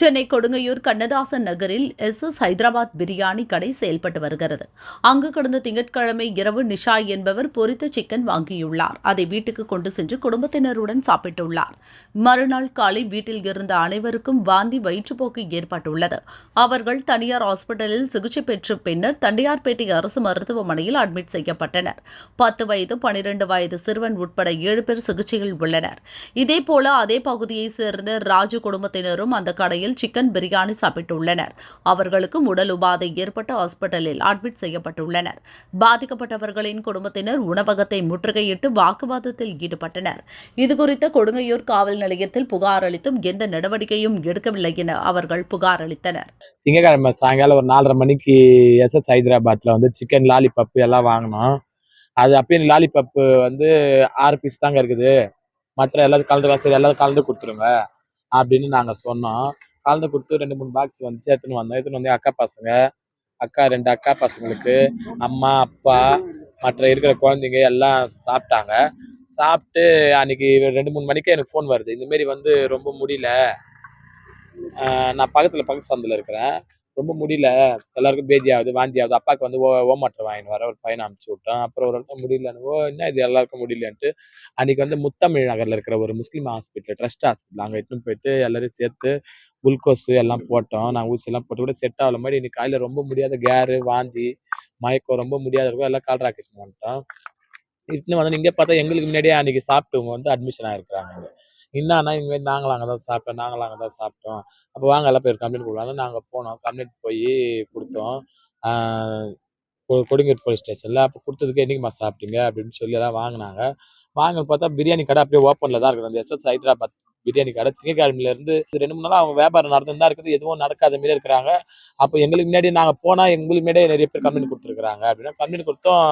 சென்னை கொடுங்கையூர் கண்ணதாசன் நகரில் S S Hyderabad biryani கடை செயல்பட்டு வருகிறது. அங்கு கடந்த திங்கட்கிழமை இரவு நிஷா என்பவர் பொரித்த சிக்கன் வாங்கியுள்ளார். அதை வீட்டுக்கு கொண்டு சென்று குடும்பத்தினருடன் சாப்பிட்டுள்ளார். மறுநாள் காலை வீட்டில் இருந்த அனைவருக்கும் வாந்தி வயிற்றுப்போக்கு ஏற்பட்டுள்ளது. அவர்கள் தனியார் ஹாஸ்பிட்டலில் சிகிச்சை பெற்ற பின்னர் தண்டையார்பேட்டை அரசு மருத்துவமனையில் அட்மிட் செய்யப்பட்டனர். பத்து வயது பனிரெண்டு வயது சிறுவன் உட்பட ஏழு பேர் சிகிச்சையில் உள்ளனர். இதேபோல அதே பகுதியைச் சேர்ந்த ராஜு குடும்பத்தினரும் அந்த கடையில் சிக்கன் பிரியாணி சாப்பிட்டுள்ளனர். அவர்களுக்கும் உடல் உபாதை ஏற்பட்டு ஹாஸ்பிட்டலில் அட்மிட் செய்யப்பட்டுள்ளனர். பாதிக்கப்பட்டவர்களின் குடும்பத்தினர் உணவகத்தை முற்றுகையிட்டு வாக்குவாதத்தில் ஈடுபட்டனர். இதுகுறித்து கொடுங்கையூர் காவல் நிலையத்தில் புகார் அளித்தும் எந்த நடவடிக்கையும் எடுக்கவில்லை என அவர்கள் புகார் அளித்தனர். திங்கக்கிழமை சாயங்காலம் ஒரு நாலரை மணிக்கு எஸ்எஸ் ஹைதராபாத்ல வந்து சிக்கன் லாலிபப்பு எல்லாம் வாங்கினோம். அது அப்பயும் லாலிபப்பு வந்து ஆறு பீஸ் தாங்க இருக்குது. மற்ற எல்லாரும் கலந்து சரி எல்லாரும் கலந்து கொடுத்துருங்க அப்படின்னு நாங்கள் சொன்னோம். கலந்து கொடுத்து ரெண்டு மூணு பாக்ஸ் வந்துச்சு எடுத்துன்னு வந்தோம். எடுத்துன்னு வந்து அக்கா பசங்க அக்கா ரெண்டு அக்கா பசங்களுக்கு அம்மா அப்பா மற்ற இருக்கிற குழந்தைங்க எல்லாம் சாப்பிட்டாங்க. சாப்பிட்டு அன்னைக்கு ரெண்டு மூணு மணிக்கே எனக்கு ஃபோன் வருது. இந்த வந்து ரொம்ப முடியல. நான் பக்கத்தில் பக்கத்து சந்தில் இருக்கிறேன். ரொம்ப முடியல. எல்லாருக்கும் பேஜி ஆகுது வாந்தி ஆகுது. அப்பாவுக்கு வந்து ஓ ஓமாட்டர் வாங்கினு வர ஒரு பையனை அனுப்பிச்சி விட்டோம். அப்புறம் ஒரு இடத்துல முடியலன்னு ஓ என்ன இது எல்லாருக்கும் முடியலன்ட்டு அன்னைக்கு வந்து முத்தமிழ் நகரில் இருக்கிற ஒரு முஸ்லீம் ஹாஸ்பிட்டல் ட்ரஸ்ட் ஹாஸ்பிட்டல் அங்கே இட்டுன்னு போயிட்டு எல்லாரையும் சேர்த்து குளுக்கோஸ் எல்லாம் போட்டோம். நாங்கள் ஊசியெல்லாம் போட்டு கூட செட் ஆகல மாதிரி இன்னைக்கு காலையில் ரொம்ப முடியாத கேரு வாந்தி மயக்கம் ரொம்ப முடியாத இருக்கும் எல்லாம் கால் ராக்கெட் வந்துட்டோம். இட்டுன்னு வந்து இங்கே பார்த்தா எங்களுக்கு முன்னாடியே அன்னைக்கு சாப்பிட்டவங்க வந்து அட்மிஷன் ஆகிருக்கிறாங்க என்னன்னா இங்கே நாங்களும் அங்கே தான் சாப்பிட்டோம் நாங்களும் அங்கே தான் சாப்பிட்டோம். அப்போ வாங்க எல்லாம் போய் கம்ப்ளைண்ட் கொடுக்குறாங்க நாங்கள் போனோம் கம்ப்ளைண்ட் போய் கொடுத்தோம். ஆஹ் கொடுங்கூர் போலீஸ் ஸ்டேஷனில். அப்போ கொடுத்ததுக்கு என்னைக்குமா சாப்பிட்டீங்க? அப்படின்னு சொல்லி எல்லாம் வாங்கினாங்க. வாங்க பார்த்தா பிரியாணி கடை அப்படியே ஓப்பனில் தான் இருக்குது. அந்த எஸ்எஸ் ஹைதராபாத் பிரியாணி கடை திங்கக்கிழமையிலேருந்து ரெண்டு மூணு நாள் அவங்க வியாபாரம் நடந்துன்னு தான் இருக்குது. எதுவும் நடக்காத மாரி இருக்கிறாங்க. அப்போ எங்களுக்கு முன்னாடி நாங்கள் போனால் எங்களுக்கு முன்னாடியே நிறைய பேர் கம்ப்ளைண்ட் கொடுத்துருக்காங்க அப்படின்னா கம்ப்ளைண்ட் கொடுத்தோம்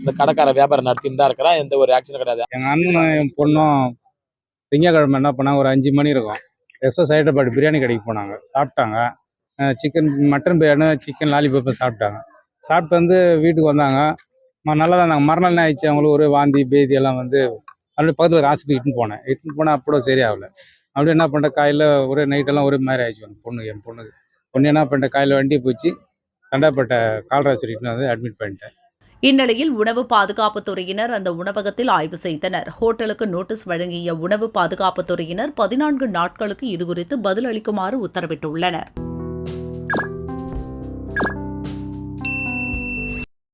இந்த கடைக்கார வியாபாரம் நடத்தின்னு தான் இருக்கிறான். எந்த ஒரு ஆக்ஷனும் கிடையாது. எங்கள் அண்ணனும் என் பொண்ணும் திங்கக்கிழமை என்ன பண்ணாங்க? ஒரு அஞ்சு மணி இருக்கும். எஸ்எஸ் ஹைதராபாத் பிரியாணி கடைக்கு போனாங்க. சாப்பிட்டாங்க. Chicken mutton biryani chicken lollipop சாப்பிட்டாங்க. சாப்பிட்டு வந்து வீட்டுக்கு வந்தாங்க. நல்லா தான் இருந்தாங்க. மறுநாள் ஆயிடுச்சு அவங்களுக்கு ஒரு வாந்தி பேதி எல்லாம் வந்து அப்படியே பக்கத்தில் ஒரு ஹாஸ்பிட்டல் இட்டுன்னு போனேன். இட்டுன்னு போனால் அப்போ சரியாகல. அப்படி என்ன பண்ணிட்டேன் காலையில் ஒரே நைட்டெல்லாம் ஒரே மாதிரி ஆயிடுச்சு. அந்த பொண்ணு என் பொண்ணுக்கு பொண்ணு என்ன பண்ணிட்டேன் காலையில் வண்டி போச்சு. தண்டாப்பட்ட கால்ராசி இட்டுன்னு வந்து அட்மிட் பண்ணிட்டேன். இந்நிலையில் உணவு பாதுகாப்புத்துறையினர் அந்த உணவகத்தில் ஆய்வு செய்தனர். ஹோட்டலுக்கு நோட்டீஸ் வழங்கிய உணவு பாதுகாப்புத்துறையினர் பதினான்கு நாட்களுக்கு இதுகுறித்து பதிலளிக்குமாறு உத்தரவிட்டுள்ளனர்.